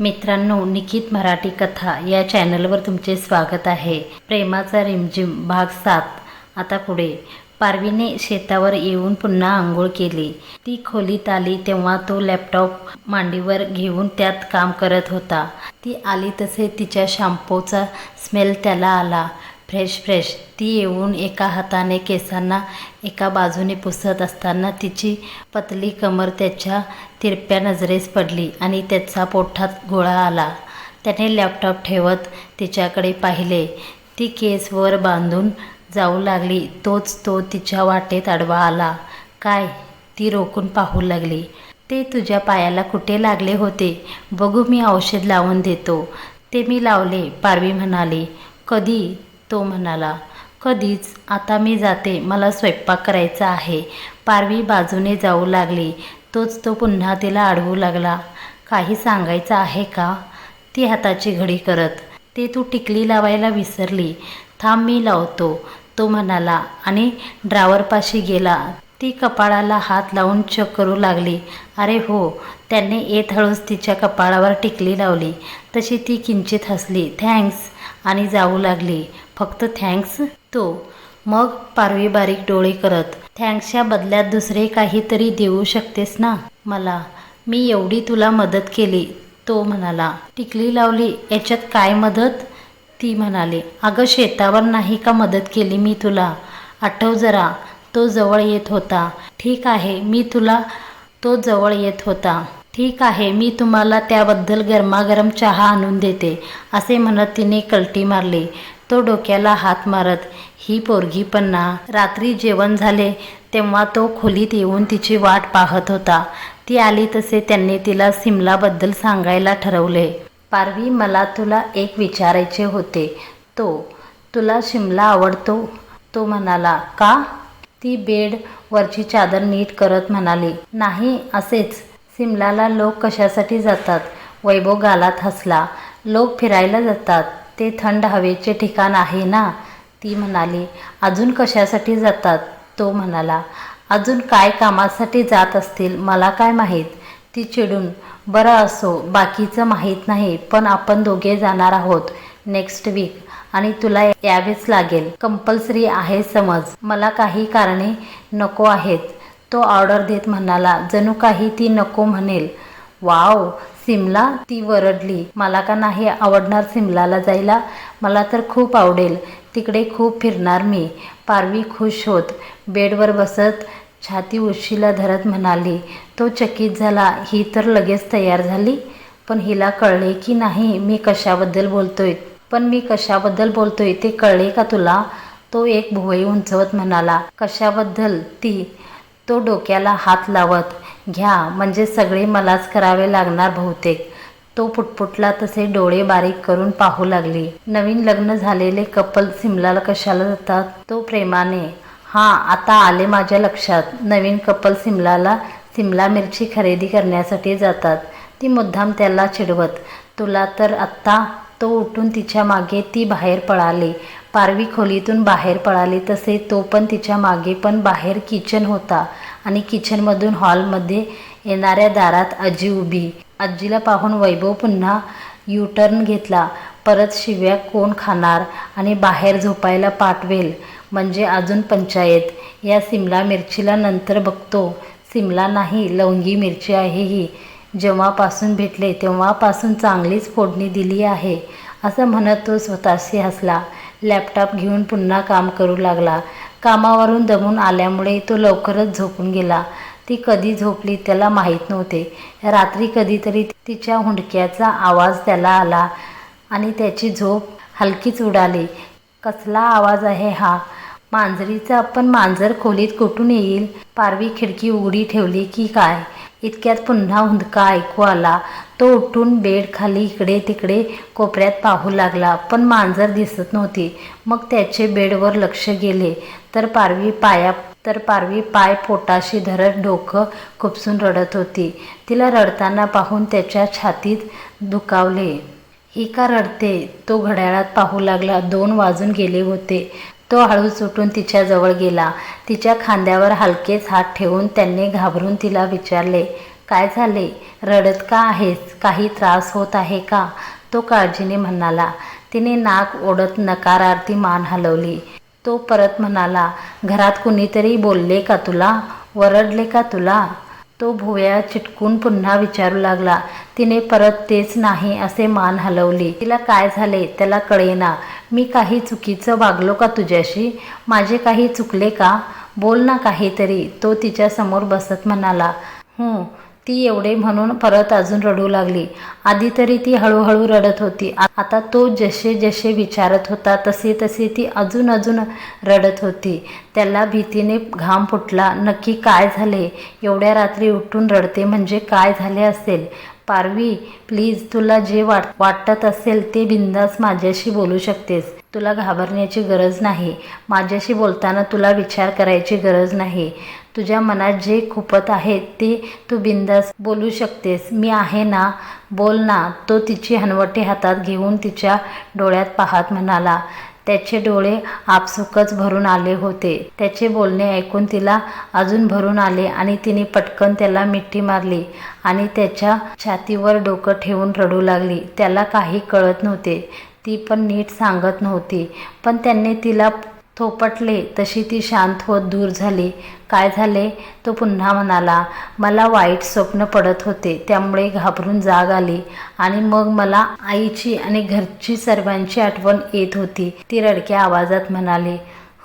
मित्रांनो निकित मराठी कथा या चॅनलवर तुमचे स्वागत आहे. प्रेमाचा रिमझिम भाग सात. आता पुढे. पारवीने शेतावर येऊन पुन्हा आंघोळ केली. ती खोलीत आली तेव्हा तो लॅपटॉप मांडीवर घेऊन त्यात काम करत होता. ती आली तसे तिच्या शॅम्पूचा स्मेल त्याला आला. Fresh fresh. ती येऊन एका हाताने केसांना एका बाजूने पुसत असताना तिची पतली कमर त्याच्या तिरप्या नजरेस पडली आणि त्याचा पोठात गोळा आला. त्याने लॅपटॉप ठेवत तिच्याकडे पाहिले. ती केस वर बांधून जाऊ लागली. तोच तो तिच्या वाटेत आडवा आला. काय? ती रोखून पाहू लागली. ते तुझ्या पायाला कुठे लागले होते? बघू मी औषध लावून देतो. ते मी लावले पारवी म्हणाली. कधी? तो म्हणाला कधीच. आता मी जाते. मला स्वयंपाक करायचा आहे. पारवी बाजूने जाऊ लागली. तोच तो पुन्हा तिला अडवू लागला. काही सांगायचं आहे का? ती हाताची घडी करत. ते तू टिकली लावायला विसरली. थांब मी लावतो. तो म्हणाला. आणि ड्रावरपाशी गेला. ती कपाळाला हात लावून चक करू लागली. अरे हो. त्याने येत हळूच तिच्या कपाळावर टिकली लावली. तशी ती किंचित हसली. थँक्स. आणि जाऊ लागली. फक्त थँक्स तो. मग पारवी बारीक डोळे करत थँक्सच्या बदल्यात दुसरे काहीतरी देऊ शकतेस ना? मला. मी एवढी तुला मदत केली. तो म्हणाला. टिकली लावली. याच्यात काय मदत? ती म्हणाली. अगं शेतावर नाही का मदत केली मी तुला? आठव जरा. तो जवळ येत होता. ठीक आहे मी तुला तो जवळ येत होता. ठीक आहे मी तुम्हाला त्याबद्दल गरमागरम चहा आणून देते. असे म्हणत तिने कलटी मारली. तो डोक्याला हात मारत ही पोरगी पन्ना रात्री जेवण झाले तेव्हा तो खोलीत येऊन तिची वाट पाहत होता. ती आली तसे त्यांनी तिला सिमलाबद्दल सांगायला ठरवले. पारवी मला तुला एक विचारायचे होते. तो तुला शिमला आवडतो? तो म्हणाला का? ती बेड वरची चादर नीट करत म्हणाली नाही असेच. सिमलाला लोक कशासाठी जातात? वैभव गालात हसला. लोक फिरायला जातात. ते थंड हवेचे ठिकाण आहे ना? ती म्हणाली. अजून कशासाठी जातात? तो म्हणाला. अजून काय कामासाठी जात असतील मला काय माहीत? ती चिडून. बरं असो बाकीचं माहीत नाही पण आपण दोघे जाणार आहोत नेक्स्ट वीक आणि तुला यावेच लागेल. कंपल्सरी आहे समज. मला काही कारणे नको आहेत. तो ऑर्डर देत म्हणाला. जणू काही ती नको म्हणेल. वाव सिमला ती वरडली. मला का नाही आवडणार सिमलाला जायला? मला तर खूप आवडेल. तिकडे खूप फिरणार मी. पारवी खुश होत. बेडवर बसत छाती उशीला धरत म्हणाली तो चकित झाला. ही तर लगेच तयार झाली. पण हिला कळले की नाही मी कशाबद्दल बोलतोय. पण मी कशाबद्दल बोलतोय ते कळले का तुला? तो एक भुवई उंचवत म्हणाला कशाबद्दल? ती तो डोक्याला हात लावत. घ्या म्हणजे सगळे मलाच करावे लागणार बहुतेक. तो पुटपुटला तसे डोळे बारीक करून पाहू लागली. नवीन लग्न झालेले कपल सिमलाला कशाला जातात? तो प्रेमाने हां आता आले माझ्या लक्षात. नवीन कपल सिमलाला सिमला मिरची खरेदी करण्यासाठी जातात. ती मुद्दाम त्याला चिडवत तुला तर आत्ता तो उठून तिच्यामागे ती बाहेर पळाली. पारवी खोलीतून बाहेर पळाली तसे तो पण तिच्यामागे पण बाहेर किचन होता. आणि किचनमधून हॉलमध्ये येणाऱ्या दारात आजी उभी. आजीला पाहून वैभव पुन्हा यू टर्न घेतला. परत शिव्या कोण खाणार आणि बाहेर झोपायला पाठवेल म्हणजे अजून पंचायत. या सिमला मिरचीला नंतर बघतो. सिमला नाही लवंगी मिरची आहे ही. जेव्हापासून भेटले तेव्हापासून चांगलीच फोडणी दिली आहे. असं म्हणत तो स्वतःशी हसला. लॅपटॉप घेऊन पुन्हा काम करू लागला. कामावरून दमून आल्यामुळे तो लवकरच झोपून गेला. ती कधी झोपली त्याला माहीत नव्हते. रात्री कधीतरी तिच्या हुंडक्याचा आवाज त्याला आला आणि त्याची झोप हलकीच उडाली. कसला आवाज आहे हा? मांजरीचा पण मांजर खोलीत कुठून येईल? पारवी खिडकी उघडी ठेवली की काय? इतक्यात पुन्हा हुंदका ऐकू आला. तो उठून बेड खाली इकडे तिकडे कोपऱ्यात पाहू लागला पण मांजर दिसत नव्हती. मग त्याचे बेडवर लक्ष गेले. तर पारवी पाया तर पारवी पाय पोटाशी धरत डोकं खुपसून रडत होती. तिला रडताना पाहून त्याच्या छातीत दुखावले. ही का रडते? तो घड्याळात पाहू लागला. दोन वाजून गेले होते. तो हळूच उठून तिच्याजवळ गेला. तिच्या खांद्यावर हलकेच हात ठेवून त्यांनी घाबरून तिला विचारले काय झाले? रडत का आहेस? काही त्रास होत आहे का? तो काळजीने म्हणाला. तिने नाक ओढत नकारार्थी मान हलवली. तो परत म्हणाला घरात कुणीतरी बोलले का तुला? वरडले का तुला? तो भुवया चिटकून पुन्हा विचारू लागला. तिने परत तेच नाही असे मान हलवली. तिला काय झाले त्याला कळेना. मी काही चुकीचं वागलो का तुझ्याशी? माझे काही चुकले का? बोल ना काहीतरी. तो तिच्यासमोर बसत म्हणाला. हं ती एवढे म्हणून परत अजून रडू लागली. आधी तरी ती हळूहळू रडत होती. आता तो जसे जसे विचारत होता तसे तसे ती अजून अजून रडत होती. त्याला भीतीने घाम फुटला नक्की काय झाले? एवढ्या रात्री उठून रडते म्हणजे काय झाले असेल? पारवी प्लीज तुला जे वाट वाटत असेल ते बिंदास माझ्याशी बोलू शकतेस. तुला घाबरण्याची गरज नाही. माझ्याशी बोलताना तुला विचार करायची गरज नाही. तुझ्या मनात जे खुपत आहे ते तू बिंदास बोलू शकतेस. मी आहे ना? बोल ना. तो तिची हनवटी हातात घेऊन तिच्या डोळ्यात पाहत म्हणाला. त्याचे डोळे आपसुकच भरून आले होते. त्याचे बोलणे ऐकून तिला अजून भरून आले आणि तिने पटकन त्याला मिठी मारली आणि त्याच्या छातीवर डोकं ठेवून रडू लागली. त्याला काही कळत नव्हते. ती पण नीट सांगत नव्हती. पण त्यांनी तिला थोपटले तशी ती शांत होत दूर झाली. काय झाले? तो पुन्हा म्हणाला. मला वाईट स्वप्न पडत होते त्यामुळे घाबरून जाग आली आणि मग मला आईची आणि घरची सर्वांची आठवण येत होती. ती रडक्या आवाजात म्हणाली.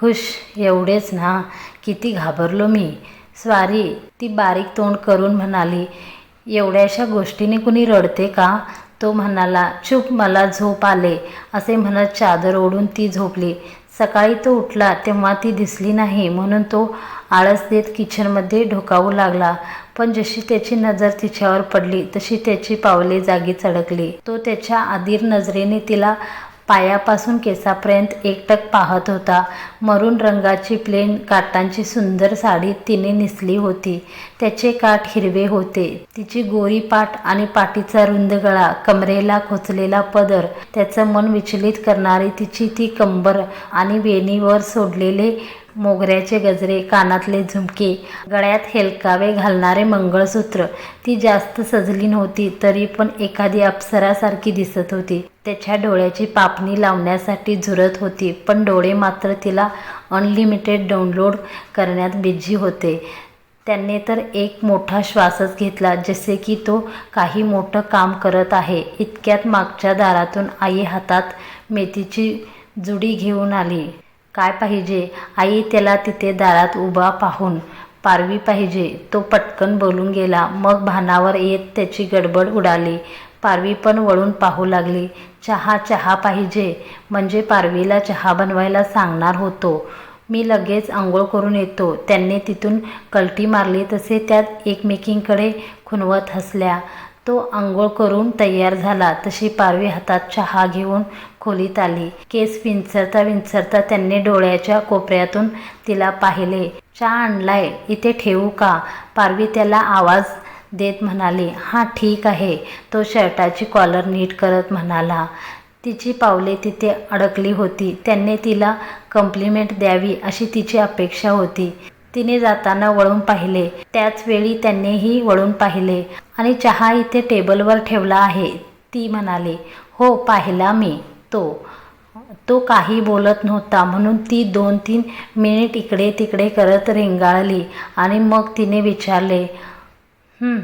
हुश एवढेच ना. किती घाबरलो मी. स्वारी ती बारीक तोंड करून म्हणाली. एवढ्याशा गोष्टीने कुणी रडते का? तो म्हणाला. चूप मला झोप आले असे म्हणत चादर ओढून ती झोपली. सकाळी तो उठला तेव्हा ती दिसली नाही म्हणून तो आळस देत किचनमध्ये ढोकावू लागला. पण जशी त्याची नजर तिच्यावर पडली तशी त्याची पावले जागी चढकली. तो त्याच्या आधीर नजरेने तिला पायापासून केसापर्यंत एकटक पाहत होता. मरून रंगाची प्लेन काटांची सुंदर साडी तिने नेसली होती. त्याचे काठ हिरवे होते. तिची गोरी पाठ आणि पाठीचा रुंद गळा कमरेला खोचलेला पदर त्याचं मन विचलित करणारी तिची ती कंबर आणि वेणीवर सोडलेले मोगऱ्याचे गजरे कानातले झुमके गळ्यात हेलकावे घालणारे मंगळसूत्र. ती जास्त सजली नव्हती तरी पण एखादी अप्सरासारखी दिसत होती. त्याच्या डोळ्याची पापणी लावण्यासाठी झुरत होती पण डोळे मात्र तिला अनलिमिटेड डाउनलोड करण्यात बिझी होते. त्यांनी तर एक मोठा श्वासच घेतला जसे की तो काही मोठं काम करत आहे. इतक्यात मागच्या दारातून आई हातात मेथीची जुडी घेऊन आली. काय पाहिजे? आई त्याला तिथे दारात उभा पाहून पारवी पाहिजे. तो पटकन बोलून गेला. मग भानावर येत त्याची गडबड उडाली. पारवी पण वळून पाहू लागली. चहा चहा पाहिजे. म्हणजे पारवीला चहा बनवायला सांगणार होतो. मी लगेच आंघोळ करून येतो. त्यांनी तिथून कलटी मारली तसे त्यात एकमेकींकडे खुणवत हसल्या. तो आंघोळ करून तयार झाला. तशी पारवी हातात चहा घेऊन खोलीत आली. केस विंचरता विंचरता त्यांनी डोळ्याच्या कोपऱ्यातून तिला पाहिले. चहा आणलाय इथे ठेवू का? पारवी त्याला आवाज देत म्हणाली. हां ठीक आहे. तो शर्टाची कॉलर नीट करत म्हणाला. तिची पावले तिथे अडकली होती. त्यांनी तिला कम्प्लिमेंट द्यावी अशी तिची अपेक्षा होती. तिने जाताना वळून पाहिले. त्याच वेळी त्यांनीही वळून पाहिले. आणि चहा इथे टेबलवर ठेवला आहे. ती म्हणाली हो पाहिला मी. तो तो काही बोलत नव्हता. म्हणून ती दोन तीन मिनिट इकडे तिकडे करत रेंगाळली. आणि मग तिने विचारले "हं,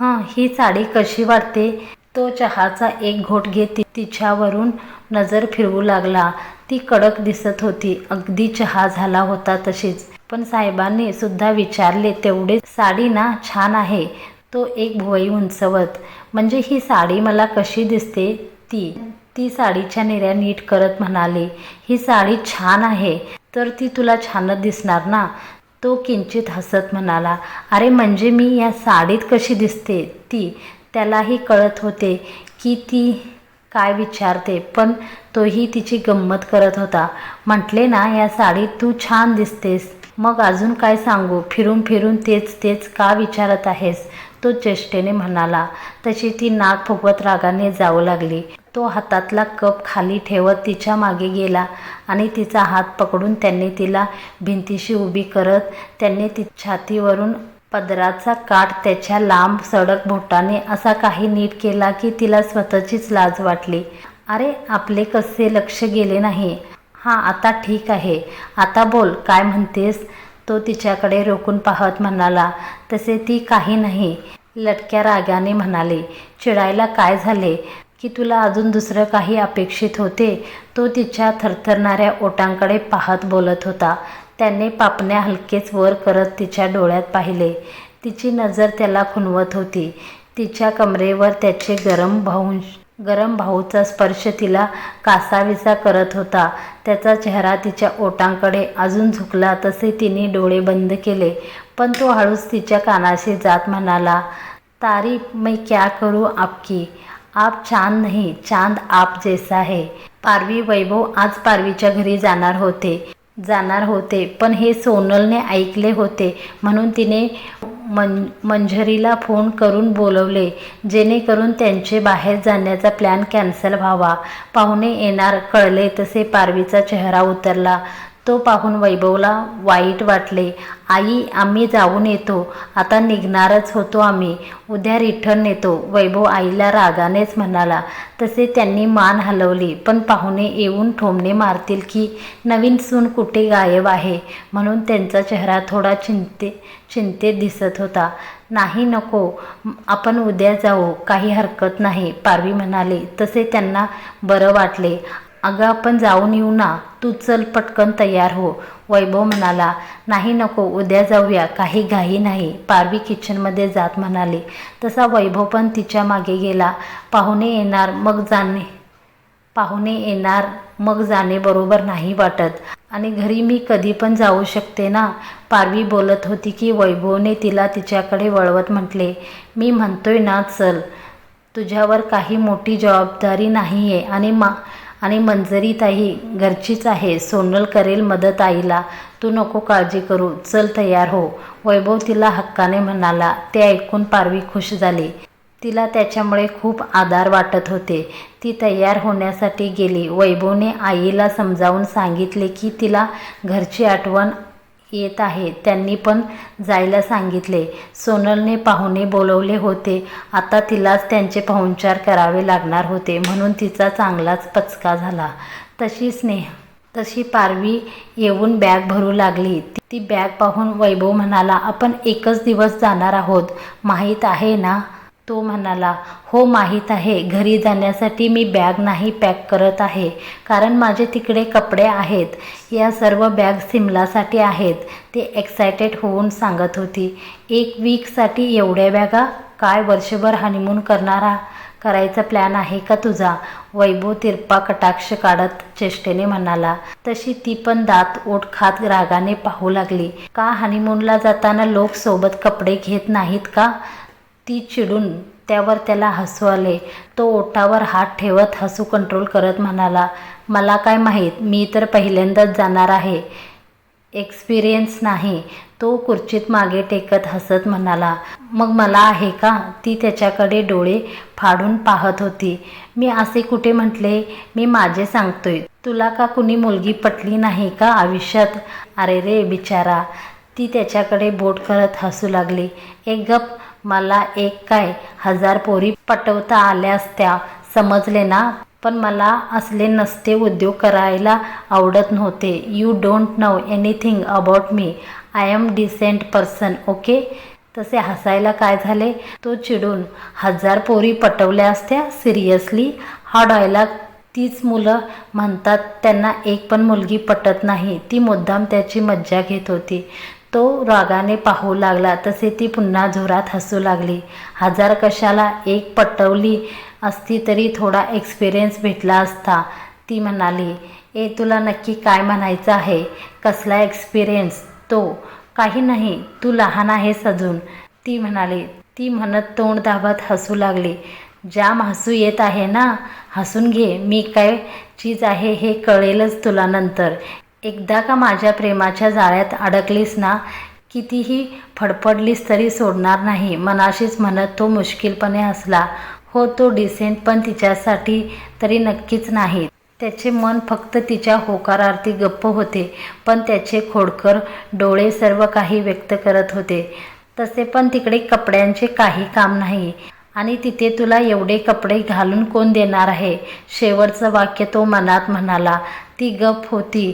हां ही साडी कशी वाटते? तो चहाचा एक घोट घेत तिच्यावरून नजर फिरवू लागला. ती कडक दिसत होती. अगदी चहा झाला होता तशीच. पण साहेबांनी सुद्धा विचारले तेवढे साडी ना छान आहे. तो एक भुवई उंचवत. म्हणजे ही साडी मला कशी दिसते? ती. ती साडीच्या निर्या नीट करत म्हणाली ही साडी छान आहे. तर ती तुला छानच दिसणार ना? तो किंचित हसत म्हणाला अरे म्हणजे मी या साडीत कशी दिसते? ती. त्यालाही कळत होते की ती काय विचारते पण तोही तिची गंमत करत होता. म्हटले ना या साडीत तू छान दिसतेस. मग अजून काय सांगू? फिरून फिरून तेच तेच का विचारत आहेस? तो चेष्टेने म्हणाला. तशी ती नाक फुगवत रागाने जाऊ लागली. तो हातातला कप खाली ठेवत तिच्यामागे गेला आणि तिचा हात पकडून त्यांनी तिला भिंतीशी उभी करत त्यांनी ती छातीवरून पदराचा काठ त्याच्या लांब सडक बोटाने असा काही नीट केला की तिला स्वतःचीच लाज वाटली. अरे आपले कसे लक्ष गेले नाही? हां आता ठीक आहे. आता बोल काय म्हणतेस? तो तिच्याकडे रोखून पाहत म्हणाला तसे ती काही नाही लटक्या रागाने म्हणाले. चिडायला काय झाले? की तुला अजून दुसरं काही अपेक्षित होते? तो तिच्या थरथरणाऱ्या ओटांकडे पाहत बोलत होता. त्याने पापण्या हलकेच वर करत तिच्या डोळ्यात पाहिले. तिची नजर त्याला खुणवत होती. तिच्या कमरेवर त्याचे गरम भाऊंश गरम भाऊचा स्पर्श तिला कासाविसा करत होता. त्याचा चेहरा तिच्या ओटांकडे अजून झुकला तसे तिने डोळे बंद केले. पण तो हळूच तिच्या कानाशी जात म्हणाला तारीफ मैं क्या करू आपकी? आप चांद नाही चांद आप जैसा है. पारवी वैभव आज पारवीच्या घरी जाणार होते. जाणार होते पण हे सोनलने ऐकले होते म्हणून तिने मन मंजरीला फोन करून बोलवले जेणेकरून त्यांचे बाहेर जाण्याचा प्लॅन कॅन्सल व्हावा. पाहुणे येणार कळले तसे पारवीचा चेहरा उतरला. तो पाहून वैभवला वाईट वाटले. आई आम्ही जाऊन येतो. आता निघणारच होतो आम्ही. उद्या रिटर्न येतो. वैभव आईला रागानेच म्हणाला. तसे त्यांनी मान हलवली. पण पाहुणे येऊन ठोमणे मारतील की नवीन सून कुठे गायब आहे? म्हणून त्यांचा चेहरा थोडा चिंते चिंतेत दिसत होता. नाही नको. आपण उद्या जाऊ. काही हरकत नाही पारवी म्हणाले. तसे त्यांना बरं वाटले. अगं आपण जाऊन येऊ ना. तू चल पटकन तयार हो. वैभव म्हणाला नाही नको उद्या जाऊया. काही घाई नाही. पारवी किचनमध्ये जात म्हणाली. तसा वैभव पण तिच्यामागे गेला. पाहुणे येणार मग जाणे. पाहुणे येणार मग जाणे बरोबर नाही वाटत. आणि घरी मी कधी पण जाऊ शकते ना. पारवी बोलत होती की वैभवने तिला तिच्याकडे वळवत म्हटले मी म्हणतोय ना चल. तुझ्यावर काही मोठी जबाबदारी नाही आहे आणि मा आणि मंजरीताई घरचीच आहे. सोनल करेल मदत आईला. तू नको काळजी करू. चल तयार हो. वैभव तिला हक्काने म्हणाला. ते ऐकून पारवी खुश झाली. तिला त्याच्यामुळे खूप आधार वाटत होते. ती तयार होण्यासाठी गेली. वैभवने आईला समजावून सांगितले की तिला घरची आठवण येत आहे. त्यांनी पण जायला सांगितले. सोनलने पाहुणे बोलवले होते. आता तिलाच त्यांचे पाहुणचार करावे लागणार होते म्हणून तिचा चांगलाच पचका झाला. तशी स्नेह तशी पारवी येऊन बॅग भरू लागली. ती बॅग पाहून वैभव म्हणाला आपण एकच दिवस जाणार आहोत. माहीत आहे ना तो म्हणाला हो माहीत आहे घरी जाण्यासाठी मी बॅग नाही पॅक करत आहे कारण माझे तिकडे कपडे आहेत. या सर्व बॅग सिमलासाठी आहेत. ते एक्सायटेड होऊन सांगत होती. एक वीकसाठी एवढ्या बॅगा? काय वर्षभर हनीमून करणारा? करायचा प्लॅन आहे का तुझा? वैभव तिरपा कटाक्ष काढत चेष्टेने म्हणाला. तशी ती पण दात ओठ खात रागाने पाहू लागली. का हनीमूनला जाताना लोक सोबत कपडे घेत नाहीत का? ती चिडून त्यावर त्याला हसू आले. तो ओठावर हात ठेवत हसू कंट्रोल करत म्हणाला मला काय माहीत मी तर पहिल्यांदाच जाणार आहे. एक्सपिरियन्स नाही. तो खुर्चीत मागे टेकत हसत म्हणाला मग मला आहे का? ती त्याच्याकडे डोळे फाडून पाहत होती. मी असे कुठे म्हटले? मी माझे सांगतोय. तुला का कुणी मुलगी पटली नाही का आयुष्यात? अरे रे बिचारा. ती त्याच्याकडे बोट करत हसू लागली. एक गप मला एक काय हजार पोरी पटवता आल्या असत्या समजले ना? पण मला असले नसते उद्योग करायला आवडत नव्हते. You don't know anything about me I am decent person okay तसे हसायला काय झाले? तो चिडून हजार पोरी पटवल्या असत्या सिरियसली हा डायलॉग तीच मुलं म्हणतात त्यांना एक पण मुलगी पटत नाही. ती मुद्दाम त्याची मज्जा घेत होती. तो रागाने पाहू लागला. तसे ती पुन्हा जोरात हसू लागली. हजार कशाला एक पटवली असती तरी थोडा एक्सपिरियन्स भेटला असता. ती म्हणाली ए तुला नक्की काय म्हणायचं आहे? कसला एक्सपिरियन्स तो काही नाही. तू लहान आहेस अजून. ती म्हणाली ती म्हणत तोंड दाबत हसू लागली. जाम हसू येत आहे ना? हसून घे. मी काय चीज आहे हे कळेलच तुला नंतर. एकदा का माझ्या प्रेमाच्या जाळ्यात अडकलीस ना कितीही फडफडलीस तरी सोडणार नाही. मनाशीच म्हणत तो मुश्किलपणे हसला. हो तो डिसेंट पण तिच्यासाठी तरी नक्कीच नाही. त्याचे मन फक्त तिच्या होकारार्थी गप्प होते पण त्याचे खोडकर डोळे सर्व काही व्यक्त करत होते. तसे पण तिकडे कपड्यांचे काही काम नाही. आणि तिथे तुला एवढे कपडे घालून कोण देणार आहे? शेवटचं वाक्य तो मनात म्हणाला. ती गप होती.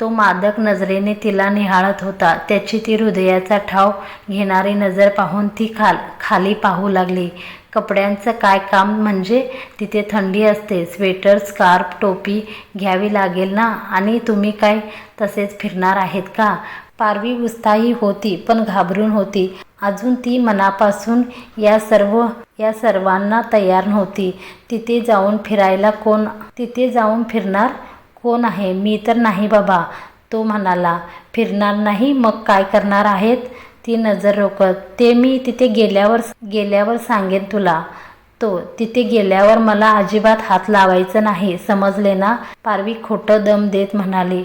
तो मादक नजरेने तिला निहाळत होता. त्याची ती हृदयाचा ठाव घेणारी नजर पाहून ती खाल खाली पाहू लागली. कपड्यांचं काय काम म्हणजे? तिथे थंडी असते. स्वेटर स्कार्फ टोपी घ्यावी लागेल ना? आणि तुम्ही काय? तसेच फिरणार आहेत का? पारवी उत्साही होती पण घाबरून होती. अजून ती मनापासून या सर्व या सर्वांना तयार नव्हती. तिथे जाऊन फिरायला कोण तिथे जाऊन फिरणार? कोण आहे? मी तर नाही बाबा तो म्हणाला. फिरणार नाही मग काय करणार आहेत? ती नजर रोखत ते मी तिथे गेल्यावर गेल्यावर सांगेन तुला. तो तिथे गेल्यावर मला अजिबात हात लावायचं नाही समजले ना? पारवी खोटं दम देत म्हणाली.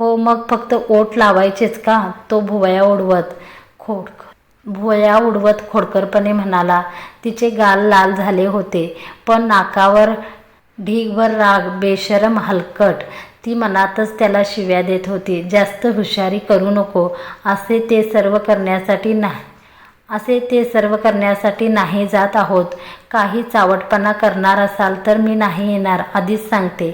हो मग फक्त ओठ लावायचेच का? तो भुवया उडवत खोड भुवया उडवत खोडकरपणे म्हणाला. तिचे गाल लाल झाले होते पण नाकावर ढीगभर राग बेशरम हलकट. ती मनातच त्याला शिव्या देत होती. जास्त हुशारी करू नको. असे ते सर्व करण्यासाठी नाही. असे ते सर्व करण्यासाठी नाही जात आहोत. काही चावटपणा करणार असाल तर मी नाही येणार आधीच सांगते.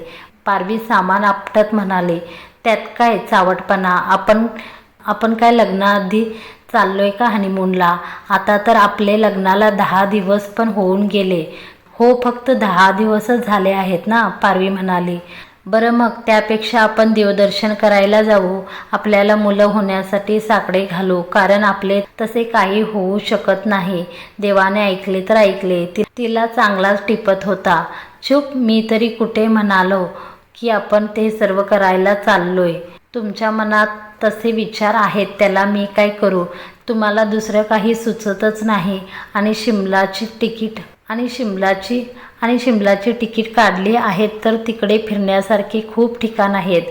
पारवी सामान आपटत म्हणाले त्यात काय चावटपणा? आपण आपण काय लग्नाआधी चाललोय का हनीमूनला आता तर आपले लग्नाला दहा दिवस पण होऊन गेले. हो फक्त दहा दिवसच झाले आहेत ना पारवी म्हणाली. बरं मग त्यापेक्षा आपण देवदर्शन करायला जाऊ. आपल्याला मुलं होण्यासाठी साकडे घालू कारण आपले तसे काही होऊ शकत नाही. देवाने ऐकले तर ऐकले ति तिला चांगलाच टिपत होता. चुप मी तरी कुठे म्हणालो की आपण ते सर्व करायला चाललोय. तुमच्या मनात तसे विचार आहेत त्याला मी काय करू? तुम्हाला दुसरं काही सुचतच नाही. आणि शिमलाची तिकीट आणि शिमलाची आणि शिमलाची तिकीट काढली आहेत तर तिकडे फिरण्यासारखे खूप ठिकाण आहेत.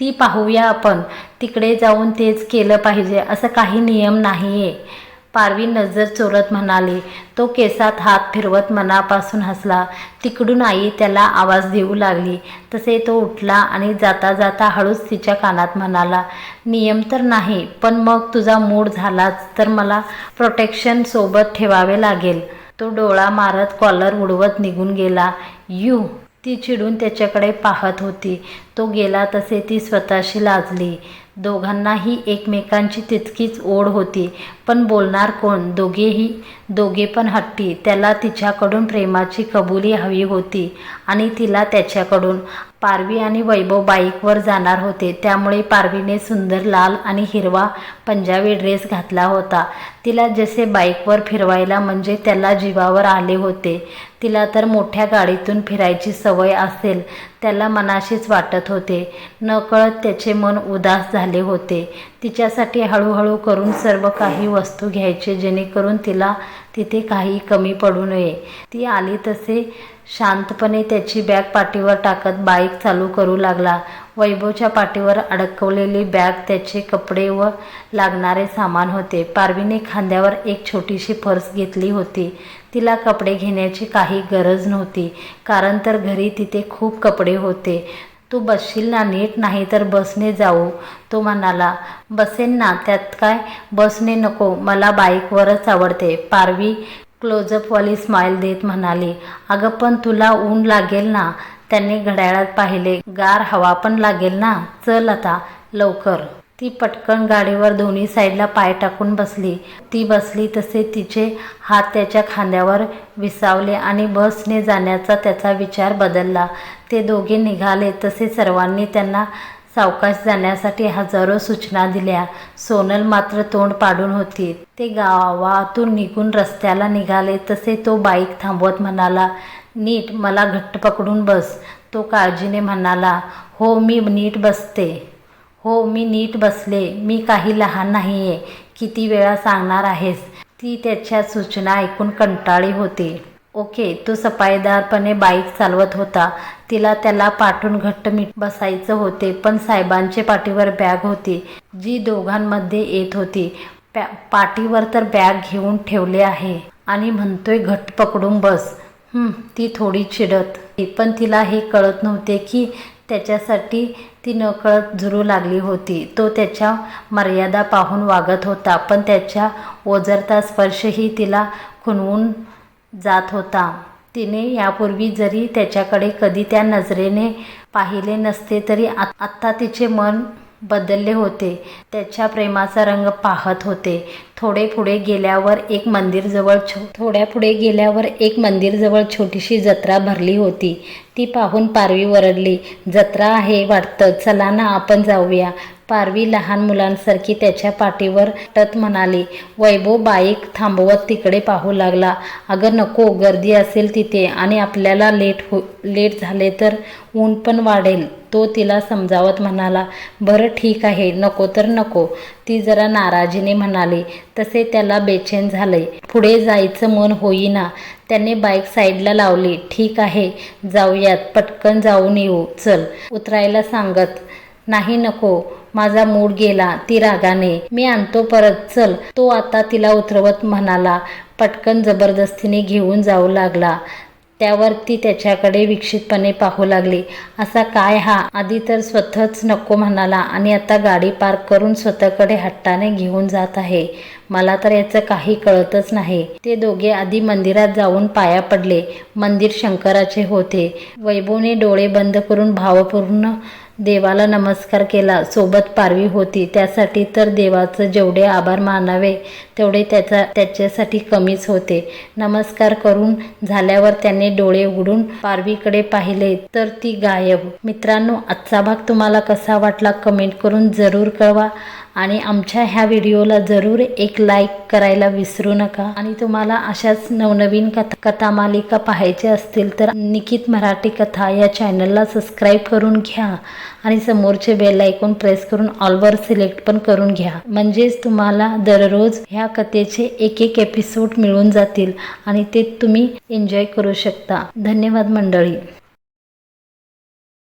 ती पाहूया आपण. तिकडे जाऊन तेच केलं पाहिजे असं काही नियम नाही आहे पारवी नजर चोरत म्हणाली. तो केसात हात फिरवत मनापासून हसला. तिकडून आई त्याला आवाज देऊ लागली. तसे तो उठला आणि जाता जाता हळूच तिच्या कानात म्हणाला नियम तर नाही पण मग तुझा मूड झालाच तर मला प्रोटेक्शन सोबत ठेवावे लागेल. तो डोळा मारत कॉलर उडवत निघून गेला. यू ती चिडून त्याच्याकडे पाहत होती. तो गेला तसे ती स्वतःशी लाजली. दोघांनाही एकमेकांची तितकीच ओढ होती. पण बोलणार कोण? दोघेही दोघे पण हट्टी. त्याला तिच्याकडून प्रेमाची कबुली हवी होती आणि तिला त्याच्याकडून. पारवी आणि वैभव बाईकवर जाणार होते. त्यामुळे पारवीने सुंदर लाल आणि हिरवा पंजाबी ड्रेस घातला होता. तिला जसे बाईकवर फिरवायला म्हणजे त्याला जीवावर आले होते. तिला तर मोठ्या गाडीतून फिरायची सवय असेल त्याला मनाशीच वाटत होते. नकळत त्याचे मन उदास झाले होते. तिच्यासाठी हळूहळू करून सर्व काही वस्तू घ्यायचे जेणेकरून तिला तिथे काही कमी पडू नये. ती आली तसे शांतपणे त्याची बॅग पाठीवर टाकत बाईक चालू करू लागला. वैभवच्या पाठीवर अडकवलेली बॅग त्याचे कपडे व लागणारे सामान होते. पारवीने खांद्यावर एक छोटीशी फर्स घेतली होती. तिला कपडे घेण्याची काही गरज नव्हती कारण तर घरी तिथे खूप कपडे होते. तू बसशील ना नीट? नाही तर बसने जाऊ तो म्हणाला. बसेन ना त्यात काय? बसने नको मला बाईकवरच आवडते. पारवी क्लोजअपवाली स्माईल देत म्हणाली अगं पण तुला ऊन लागेल ना? त्यांनी घड्याळात पाहिले गार हवा पण लागेल ना? चल आता लवकर. ती पटकन गाडीवर दोन्ही साईडला पाय टाकून बसली. ती बसली तसे तिचे हात त्याच्या खांद्यावर विसावले आणि बसने जाण्याचा त्याचा विचार बदलला. ते दोघे निघाले तसे सर्वांनी त्यांना सावकाश जाण्यासाठी हजारो सूचना दिल्या. सोनल मात्र तोंड पाडून होती. ते गावातून निघून रस्त्याला निघाले तसे तो बाईक थांबवत म्हणाला नीट मला घट्ट पकडून बस. तो काळजीने म्हणाला हो मी नीट बसते. हो मी नीट बसले. मी काही लहान नाही आहे किती वेळा सांगणार आहेस? ती त्याच्या सूचना ऐकून कंटाळी होती. ओके. तो सफाईदारपणे बाईक चालवत होता. तिला त्याला पाठून घट्ट मीठ बसायचं होते पण साहेबांचे पाठीवर बॅग होती जी दोघांमध्ये येत होती. पॅ पाठीवर तर बॅग घेऊन ठेवले आहे. आणि म्हणतोय घट्ट पकडून बस. ती थोडी चिडत. पण तिला हे कळत नव्हते की त्याच्यासाठी ती नकळत झुरू लागली होती. तो त्याच्या मर्यादा पाहून वागत होता पण त्याच्या ओझरता स्पर्शही तिला खुणवून जात होता. तिने यापूर्वी जरी त्याच्याकडे कधी त्या नजरेने पाहिले नसते तरी आत्ता तिचे मन बदलले होते. त्याच्या प्रेमाचा रंग पाहत होते. थोडे पुढे गेल्यावर एक मंदिरजवळ छो थोड्या पुढे गेल्यावर एक मंदिरजवळ छोटीशी जत्रा भरली होती. ती पाहून पारवी वरडली जत्रा आहे वाटतं. चला ना आपण जाऊया. पारवी लहान मुलांसारखी त्याच्या पाठीवर टत म्हणाली वैभव बाईक थांबवत तिकडे पाहू लागला. अगं नको गर्दी असेल तिथे आणि आपल्याला लेट हो लेट झाले तर ऊन पण वाढेल. तो तिला समजावत म्हणाला बरं ठीक आहे नको तर नको. ती जरा नाराजीने म्हणाली तसे त्याला बेचैन झाले पुढे जायचं मन होईना. त्याने बाईक साईडला लावली. ठीक आहे जाऊयात. पटकन जाऊन येऊ. चल. उतरायला सांगत नाही नको. माझा मूड गेला ती रागाने. मी आणतो परत चल. तो आता तिला उतरवत म्हणाला पटकन जबरदस्तीने घेऊन जाऊ लागला. त्यावर ती त्याच्याकडे विक्षितपणे पाहू लागली. असा काय हा? आधी तर स्वतःच नको म्हणाला आणि आता गाडी पार्क करून स्वतःकडे हट्टाने घेऊन जात आहे. मला तर याचं काही कळतच नाही. ते दोघे आधी मंदिरात जाऊन पाया पडले. मंदिर शंकराचे होते. वैभवने डोळे बंद करून भावपूर्ण देवाला नमस्कार केला. सोबत पारवी होती. त्यासाठी तर देवाचं जेवढे आभार मानावे तेवढे त्याचा त्याच्यासाठी कमीच होते. नमस्कार करून झाल्यावर त्याने डोळे उघडून पारवीकडे पाहिले. तर ती गायब. मित्रांनो आजचा भाग तुम्हाला कसा वाटला कमेंट करून जरूर कळवा. आणि आमच्या ह्या व्हिडिओला जरूर एक लाईक करायला विसरू नका. आणि तुम्हाला अशाच नवनवीन कथा कथा मालिका पाहायच्या असतील तर निकित मराठी कथा या चॅनलला सबस्क्राईब करून घ्या. आणि समोरचे बेल आयकॉन प्रेस करून ऑलवर सिलेक्ट पण करून घ्या. म्हणजेच तुम्हाला दररोज ह्या कथेचे एक एक एपिसोड मिळून जातील आणि ते तुम्ही एन्जॉय करू शकता. धन्यवाद मंडळी.